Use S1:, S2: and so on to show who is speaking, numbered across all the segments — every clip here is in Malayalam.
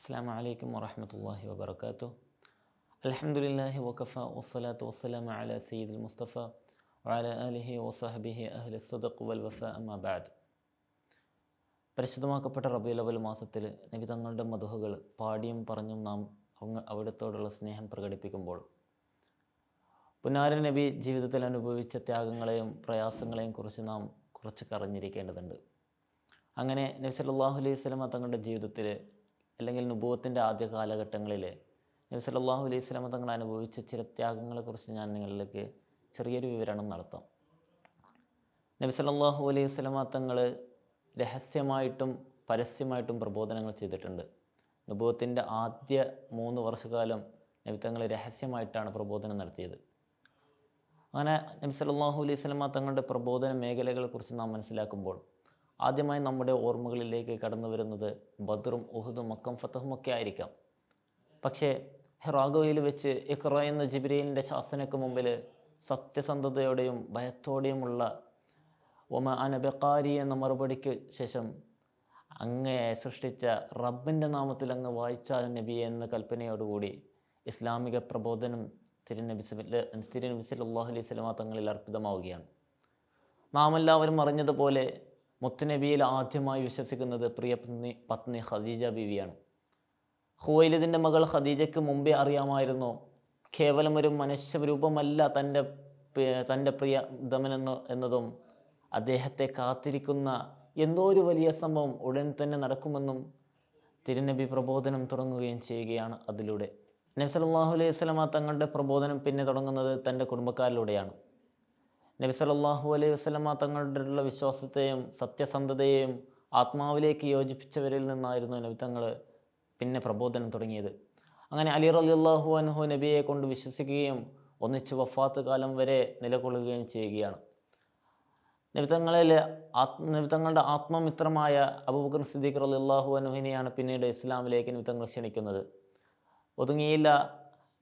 S1: അസ്സാം വലൈക്കും വറഹമത്തല്ലാഹി വബർക്കാത്തു അലഹമുല്ലാഹി വഖഫ വസ്സലാത്തു വസ്സലാം അല സയ്യിദ് മുസ്തഫ വാല അലിഹി വസഹബിഹി അഹ്ല സദഖ് വൽ വഫ അമ്മാബാദ് പരിശുദ്ധമാക്കപ്പെട്ട റബിയുലവൽ മാസത്തിൽ നബി തങ്ങളുടെ മധുഹകൾ പാടിയും പറഞ്ഞും നാം അവിടത്തോടുള്ള സ്നേഹം പ്രകടിപ്പിക്കുമ്പോൾ പുനാര നബി ജീവിതത്തിൽ അനുഭവിച്ച ത്യാഗങ്ങളെയും പ്രയാസങ്ങളെയും കുറിച്ച് നാം കുറച്ച് കറിഞ്ഞിരിക്കേണ്ടതുണ്ട് അങ്ങനെ നബി സല്ലാഹു അലൈഹി സ്വലമ തങ്ങളുടെ ജീവിതത്തിൽ അല്ലെങ്കിൽ നുബൂവത്തിന്റെ ആദ്യ കാലഘട്ടങ്ങളിൽ നബി സല്ലല്ലാഹു അലൈഹി സ്വലമ തങ്ങൾ അനുഭവിച്ച ചില ത്യാഗങ്ങളെക്കുറിച്ച് ഞാൻ നിങ്ങളിലേക്ക് ചെറിയൊരു വിവരണം നടത്താം. നബി സല്ലല്ലാഹു അലൈഹി സ്വലമ തങ്ങൾ രഹസ്യമായിട്ടും പരസ്യമായിട്ടും പ്രബോധനങ്ങൾ ചെയ്തിട്ടുണ്ട്. നുബൂവത്തിന്റെ ആദ്യ മൂന്ന് വർഷക്കാലം നബി തങ്ങൾ രഹസ്യമായിട്ടാണ് പ്രബോധനം നടത്തിയത്. അങ്ങനെ നബി അലൈഹി സ്വലമ തങ്ങളുടെ പ്രബോധന മേഖലകളെക്കുറിച്ച് നാം മനസ്സിലാക്കുമ്പോൾ ആദ്യമായി നമ്മുടെ ഓർമ്മകളിലേക്ക് കടന്നു വരുന്നത് ബദറും ഉഹുദും മക്കം ഫത്തഹും ഒക്കെ ആയിരിക്കാം. പക്ഷേ ഹെറാഗോയിൽ വെച്ച് ഇഖ്റ എന്ന ജിബ്രീലിന്റെ ശാസനയ്ക്ക് മുമ്പിൽ സത്യസന്ധതയോടെയും ഭയത്തോടെയുമുള്ള ഒമ അനബക്കാരി എന്ന മറുപടിക്ക് ശേഷം അങ്ങയെ സൃഷ്ടിച്ച റബ്ബിന്റെ നാമത്തിൽ അങ്ങ് വായിച്ചാൽ നബി എന്ന കൽപ്പനയോടുകൂടി ഇസ്ലാമിക പ്രബോധനം തിരുനബി തിരുനബി സല്ലല്ലാഹു അലൈഹി തങ്ങളിൽ അർപ്പിതമാവുകയാണ്. നാം എല്ലാവരും അറിഞ്ഞതുപോലെ മുത്തുനബിയിൽ ആദ്യമായി വിശ്വസിക്കുന്നത് പ്രിയ പത്നി പത്നി ഖദീജ ബീവിയാണ്. ഹുവൈലിദിന്റെ മകൾ ഖദീജയ്ക്ക് മുമ്പേ അറിയാമായിരുന്നു കേവലം ഒരു മനുഷ്യരൂപമല്ല തന്റെ തന്റെ പ്രിയ ദമനെന്ന് എന്നതും അദ്ദേഹത്തെ കാത്തിരിക്കുന്ന എന്തോ ഒരു വലിയ സംഭവം ഉടൻ തന്നെ നടക്കുമെന്നും തിരുനബി പ്രബോധനം തുടങ്ങുകയും ചെയ്യുകയാണ് അതിലൂടെ. നബ്സലാഹു അലൈഹി സ്വലാമ തങ്ങളുടെ പ്രബോധനം പിന്നെ തുടങ്ങുന്നത് തന്റെ കുടുംബക്കാരിലൂടെയാണ്. നബി സല്ലല്ലാഹു അലൈഹി വസ്ലമ തങ്ങളുടെ വിശ്വാസത്തെയും സത്യസന്ധതയെയും ആത്മാവിലേക്ക് യോജിപ്പിച്ചവരിൽ നിന്നായിരുന്നു നബി തങ്ങൾ പിന്നെ പ്രബോധനം തുടങ്ങിയത്. അങ്ങനെ അലി റളിയല്ലാഹു അൻഹു നബിയെ കൊണ്ട് വിശ്വസിക്കുകയും ഒന്നിച്ച് വഫാത്ത് കാലം വരെ നിലകൊള്ളുകയും ചെയ്യുകയാണ്. നിമിത്തങ്ങളിൽ ആത്മ നിമിത്തങ്ങളുടെ ആത്മമിത്രമായ അബൂബക്കർ സിദ്ദീഖ് റളിയല്ലാഹു അൻഹുവിനെയാണ് പിന്നീട് ഇസ്ലാമിലേക്ക് നിമിത്തങ്ങൾ ക്ഷണിക്കുന്നത്. ഒതുങ്ങിയില്ല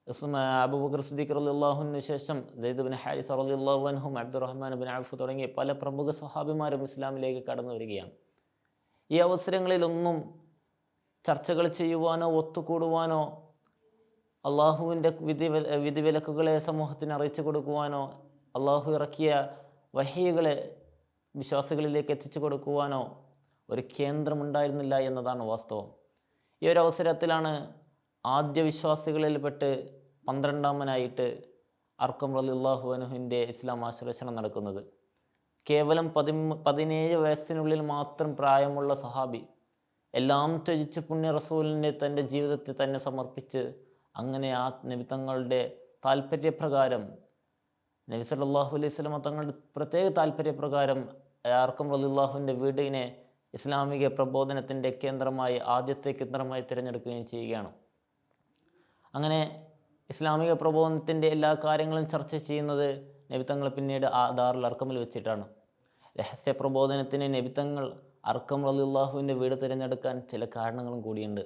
S1: അബൂബക്കർ സിദ്ദീഖ് റളിയല്ലാഹുവിന് ശേഷം ജയ്ദ് ബിൻ ഹാരിസ് റളിയല്ലാഹു അൻഹും അബ്ദുറഹ്മാൻ ബിൻ ഔഫ് തുടങ്ങിയ പല പ്രമുഖ സഹാബിമാരും ഇസ്ലാമിലേക്ക് കടന്നു വരികയാണ്. ഈ അവസരങ്ങളിലൊന്നും ചർച്ചകൾ ചെയ്യുവാനോ ഒത്തുകൂടുവാനോ അള്ളാഹുവിന്റെ വിധി വിധിവിലക്കുകളെ സമൂഹത്തിന് അറിയിച്ചു കൊടുക്കുവാനോ അള്ളാഹു ഇറക്കിയ വഹികളെ വിശ്വാസികളിലേക്ക് എത്തിച്ചു കൊടുക്കുവാനോ ഒരു കേന്ദ്രമുണ്ടായിരുന്നില്ല എന്നതാണ് വാസ്തവം. ഈ ഒരു അവസരത്തിലാണ് ആദ്യ വിശ്വാസികളിൽപ്പെട്ട് പന്ത്രണ്ടാമനായിട്ട് അർക്കം റലിള്ളാഹു അനുഹിന്റെ ഇസ്ലാം ആശ്ലേഷണം നടക്കുന്നത്. കേവലം പതി പതിനേഴ് വയസ്സിനുള്ളിൽ മാത്രം പ്രായമുള്ള സഹാബി എല്ലാം ത്യജിച്ച് പുണ്യ റസൂലിന്റെ തന്റെ ജീവിതത്തെ തന്നെ സമർപ്പിച്ച് അങ്ങനെ ആ നിമിത്തങ്ങളുടെ താല്പര്യപ്രകാരം നബി സല്ലല്ലാഹു അലൈഹി സ്വലമ തങ്ങളുടെ പ്രത്യേക താല്പര്യപ്രകാരം ആർക്കും റലിള്ളാഹുവിന്റെ വീടിനെ ഇസ്ലാമിക പ്രബോധനത്തിന്റെ കേന്ദ്രമായി ആദ്യത്തെ കേന്ദ്രമായി തിരഞ്ഞെടുക്കുകയും ചെയ്യുകയാണ്. അങ്ങനെ ഇസ്ലാമിക പ്രബോധനത്തിന്റെ എല്ലാ കാര്യങ്ങളും ചർച്ച ചെയ്യുന്നത് നബിത്തങ്ങൾ പിന്നീട് ആ ദാറുൽ അർക്കമിൽ വെച്ചിട്ടാണ്. രഹസ്യ പ്രബോധനത്തിന് നബിത്തങ്ങൾ അർക്കം റലിള്ളാഹുവിന്റെ വീട് തിരഞ്ഞെടുക്കാൻ ചില കാരണങ്ങളും കൂടിയുണ്ട്.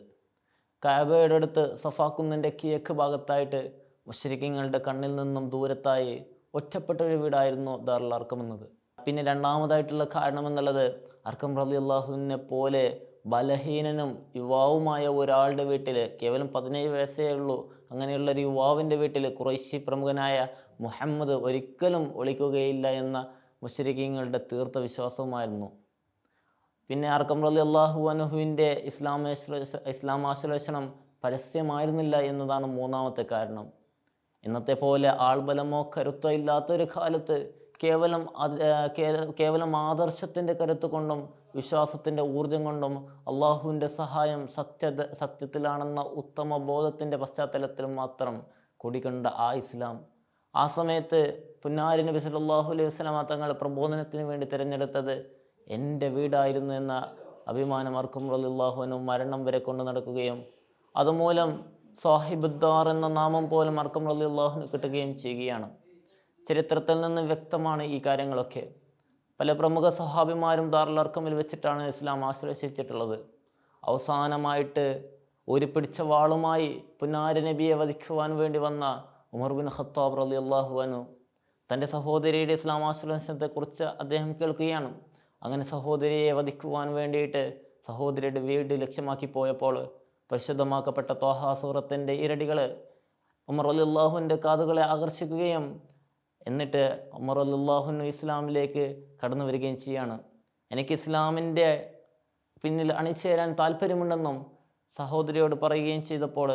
S1: കാബയുടെ അടുത്ത് സഫാക്കുന്നിന്റെ കിഴക്ക് ഭാഗത്തായിട്ട് മുഷരിക്കങ്ങളുടെ കണ്ണിൽ നിന്നും ദൂരത്തായി ഒറ്റപ്പെട്ട ഒരു വീടായിരുന്നു ദാറുൽ അർക്കം എന്നത്. പിന്നെ രണ്ടാമതായിട്ടുള്ള കാരണം എന്നുള്ളത് അർക്കം റലി അള്ളാഹുവിനെ പോലെ ബലഹീനനും യുവാവുമായ ഒരാളുടെ വീട്ടിൽ കേവലം പതിനേഴ് വയസ്സേ ഉള്ളൂ അങ്ങനെയുള്ള ഒരു യുവാവിന്റെ വീട്ടിൽ കുറേശ്ശി പ്രമുഖനായ മുഹമ്മദ് ഒരിക്കലും ഒളിക്കുകയില്ല എന്ന മുഷരിക്കങ്ങളുടെ തീർത്ത വിശ്വാസവുമായിരുന്നു. പിന്നെ അർക്കം റലി അള്ളാഹു അനുഹുവിന്റെ ഇസ്ലാമേശ്ലേഷ ഇസ്ലാമാശ്ലേഷണം പരസ്യമായിരുന്നില്ല എന്നതാണ് മൂന്നാമത്തെ കാരണം. ഇന്നത്തെ പോലെ ആൾബലമോ കരുത്തോ ഇല്ലാത്തൊരു കാലത്ത് കേവലം കേവലം ആദർശത്തിന്റെ കരുത്ത് കൊണ്ടും വിശ്വാസത്തിന്റെ ഊർജം കൊണ്ടും അള്ളാഹുവിന്റെ സഹായം സത്യ സത്യത്തിലാണെന്ന ഉത്തമ ബോധത്തിന്റെ പശ്ചാത്തലത്തിൽ മാത്രം കൊടികണ്ട ആ ഇസ്ലാം. ആ സമയത്ത് പുന്നാരി നബി സല്ലല്ലാഹു അലൈഹി വസല്ലമ തങ്ങൾ പ്രബോധനത്തിന് വേണ്ടി തിരഞ്ഞെടുത്തത് എന്റെ വീടായിരുന്നു എന്ന അഭിമാനം അർക്കും റലിള്ളാഹുവിനും മരണം വരെ കൊണ്ടു നടക്കുകയും അതുമൂലം സാഹിബുദ്ദാർ എന്ന നാമം പോലും അർക്കം റലിള്ളാഹുവിന് കിട്ടുകയും ചെയ്യുകയാണ്. ചരിത്രത്തിൽ നിന്ന് വ്യക്തമാണ് ഈ കാര്യങ്ങളൊക്കെ. പല പ്രമുഖ സഹാബിമാരും ദാർലർക്കമിൽ വെച്ചിട്ടാണ് ഇസ്ലാം ആശ്രയിച്ചിട്ടുള്ളത്. അവസാനമായിട്ട് ഒരു പിടിച്ച വാളുമായി പുന്നാര നബിയെ വധിക്കുവാൻ വേണ്ടി വന്ന ഉമർ ബിൻ ഖത്താബ് റലി അള്ളാഹുവനു തന്റെ സഹോദരിയുടെ ഇസ്ലാം ആശ്രയത്തെക്കുറിച്ച് അദ്ദേഹം കേൾക്കുകയാണ്. അങ്ങനെ സഹോദരിയെ വധിക്കുവാൻ വേണ്ടിയിട്ട് സഹോദരിയുടെ വീട് ലക്ഷ്യമാക്കി പോയപ്പോൾ പരിശുദ്ധമാക്കപ്പെട്ട ത്വാഹാ സൂറത്തിന്റെ ഇരടികൾ ഉമർ അലി അള്ളാഹുവിന്റെ കാതുകളെ ആകർഷിക്കുകയും എന്നിട്ട് ഉമർ അല്ലാഹുനു ഇസ്ലാമിലേക്ക് കടന്നു വരികയും ചെയ്യാണ്. എനിക്ക് ഇസ്ലാമിന്റെ പിന്നിൽ അണിചേരാൻ താല്പര്യമുണ്ടെന്നും സഹോദരിയോട് പറയുകയും ചെയ്തപ്പോൾ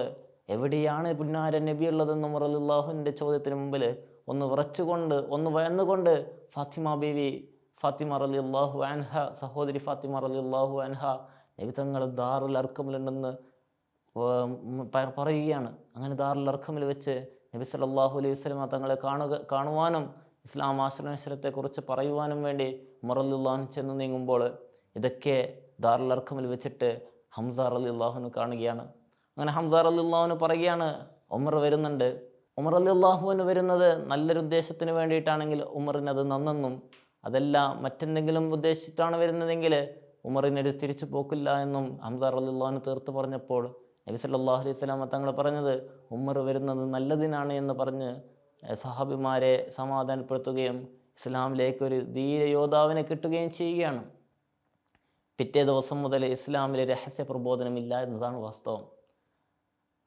S1: എവിടെയാണ് പുന്നാര നബി ഉള്ളതെന്നും ഉമർ അല്ലാഹുവിന്റെ ചോദ്യത്തിന് മുമ്പിൽ ഒന്ന് വിറച്ചുകൊണ്ട് ഒന്ന് വയന്നുകൊണ്ട് ഫാത്തിമ ബീവി ഫാത്തിമ അലി അള്ളാഹു അൻഹ സഹോദരി ഫാത്തിമ അലി അള്ളാഹു അൻഹ നബി തങ്ങൾ ദാറുൽ അർക്കമിലുണ്ടെന്ന് പറയുകയാണ്. അങ്ങനെ ദാറുൽ അർക്കമിൽ വെച്ച് നബി സല്ലല്ലാഹു അലൈഹി വസല്ലമ തങ്ങളെ കാണുക കാണുവാനും ഇസ്ലാം ആശ്രമേശ്വരത്തെക്കുറിച്ച് പറയുവാനും വേണ്ടി ഉമറുല്ലാഹു ചെന്ന് നീങ്ങുമ്പോൾ ഇതൊക്കെ ദാറുലർക്കമിൽ വെച്ചിട്ട് ഹംസാർ അലി അള്ളാഹുന് കാണുകയാണ്. അങ്ങനെ ഹംസാർ അലി അള്ളാഹുന് പറയുകയാണ് ഉമർ വരുന്നുണ്ട്. ഉമർ അലി അള്ളാഹുവിന് വരുന്നത് നല്ലൊരു ഉദ്ദേശത്തിന് വേണ്ടിയിട്ടാണെങ്കിൽ ഉമറിന് അത് നന്നെന്നും അതല്ല മറ്റെന്തെങ്കിലും ഉദ്ദേശിച്ചിട്ടാണ് വരുന്നതെങ്കിൽ ഉമറിനൊരു തിരിച്ചു പോക്കില്ല എന്നും ഹംസാർ അലി അള്ളാഹുന് തീർത്ത് പറഞ്ഞപ്പോൾ നബി സല്ലല്ലാഹു അലൈഹി സ്വലാമ തങ്ങൾ പറഞ്ഞത് ഉമ്മർ വരുന്നത് നല്ലതിനാണ് എന്ന് പറഞ്ഞ് സഹാബിമാരെ സമാധാനപ്പെടുത്തുകയും ഇസ്ലാമിലേക്ക് ഒരു ധീര യോദ്ധാവിനെ കിട്ടുകയും ചെയ്യുകയാണ്. പിറ്റേ ദിവസം മുതൽ ഇസ്ലാമിലെ രഹസ്യ പ്രബോധനമില്ല എന്നതാണ് വാസ്തവം.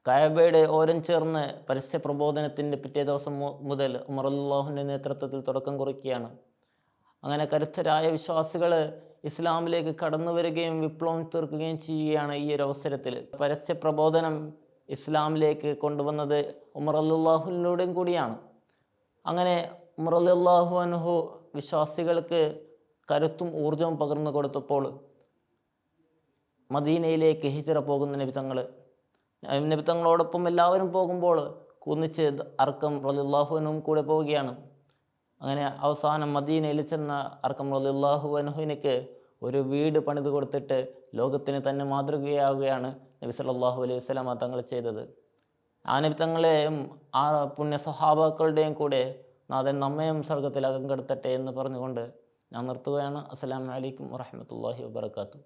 S1: കായബയുടെ ഓരം ചേർന്ന് പരസ്യ പ്രബോധനത്തിന്റെ പിറ്റേ ദിവസം മുതൽ ഉമർ അള്ളാഹുവിന്റെ നേതൃത്വത്തിൽ തുടക്കം കുറിക്കുകയാണ്. അങ്ങനെ കരുത്തരായ വിശ്വാസികൾ ഇസ്ലാമിലേക്ക് കടന്നു വരികയും വിപ്ലവം തീർക്കുകയും ചെയ്യുകയാണ് ഈ ഒരു അവസരത്തിൽ. പരസ്യ പ്രബോധനം ഇസ്ലാമിലേക്ക് കൊണ്ടുവന്നത് ഉമർ അല്ലാഹുവിലൂടെയും കൂടിയാണ്. അങ്ങനെ ഉമർ അല്ലാഹു അനുഹു വിശ്വാസികൾക്ക് കരുത്തും ഊർജവും പകർന്നു കൊടുത്തപ്പോൾ മദീനയിലേക്ക് ഹിജറ പോകുന്ന നബിതങ്ങൾ നബിതങ്ങളോടൊപ്പം എല്ലാവരും പോകുമ്പോൾ കുന്നിച്ച് അർക്കം റലിള്ളാഹുവിനും കൂടെ പോവുകയാണ്. അങ്ങനെ അവസാനം മദീനയിൽ ചെന്ന അർക്കം റലിള്ളാഹുവിനുഹിനക്ക് ഒരു വീട് പണിത് കൊടുത്തിട്ട് ലോകത്തിന് തന്നെ മാതൃകയാവുകയാണ് നബി സല്ലല്ലാഹു അലൈഹി വസല്ലമ തങ്ങൾ ചെയ്തത്. ആ നബി തങ്ങളെയും ആ പുണ്യ സഹാബാക്കളുടെയും കൂടെ നാഥൻ നമ്മയും സ്വർഗത്തിൽ അകം കെടുത്തട്ടെ എന്ന് പറഞ്ഞുകൊണ്ട് ഞാൻ നിർത്തുകയാണ്. അസ്സാം അലൈക്കും വറഹ്മത്തുള്ളാഹി വബർക്കാത്തു